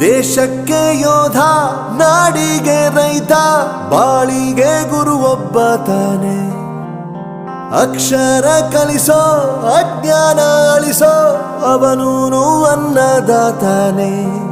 ದೇಶಕ್ಕೆ ಯೋಧ ನಾಡಿಗೆ ರೈತ ಬಾಳಿಗೆ ಗುರು ತಾನೆ. ಅಕ್ಷರ ಕಲಿಸೋ ಅಜ್ಞಾನ ಅಳಿಸೋ ಅವನೂನು ಅನ್ನದಾತಾನೆ.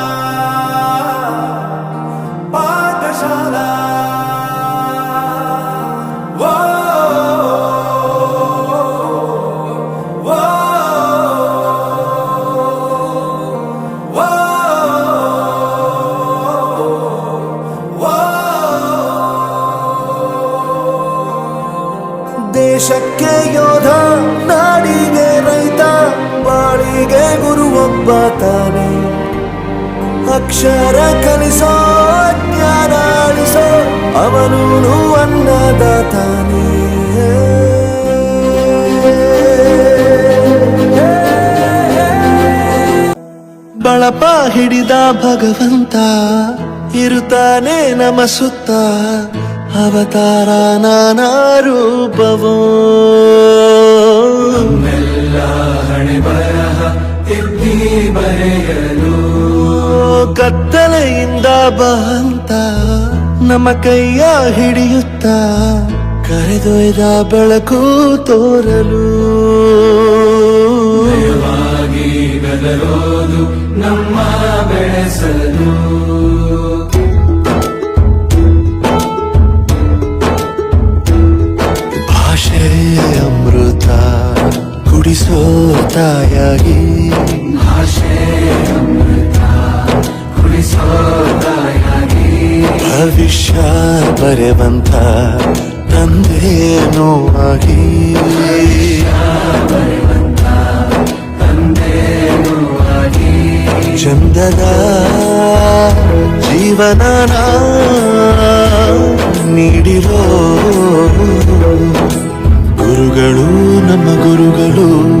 ದೇಶಕ್ಕೆ ಯೋಧ, ನಾಡಿಗೆ ರೈತ ಬಾಳಿಗೆ ಗುರು ಒಬ್ಬ ತಾನೆ. ಅಕ್ಷರ ಕಲಿಸೋ, ಜ್ಞಾನ ಅಳಿಸೋ ದಾ ತಾನೆ. ಬಳಪ ಹಿಡಿದ ಭಗವಂತ, ಇರುತ್ತಾನೆ ನಮ ಸುತ್ತ ಅವತಾರ ನಾನಾ ರೂಪವೋ. ಕತ್ತಲೆಯಿಂದ ಬಹಂತ ನಮ್ಮ ಕೈಯ ಹಿಡಿಯುತ್ತ ಕರೆದೊಯ್ದ ಬೆಳಕು ತೋರಲು. ಬೆದರೋದು ನಮ್ಮ ಬೆಳೆಸಲು. ಕುಡಿಸೋ ತಾಯಾಗಿ ಭವಿಷ್ಯ ಬರೆವಂತ ತಂದೆನೂ ಆಗಿ ಚಂದದ ಜೀವನ ನೀಡಿರೋ ಗುರುಗಳು ನಮ್ಮ ಗುರುಗಳು.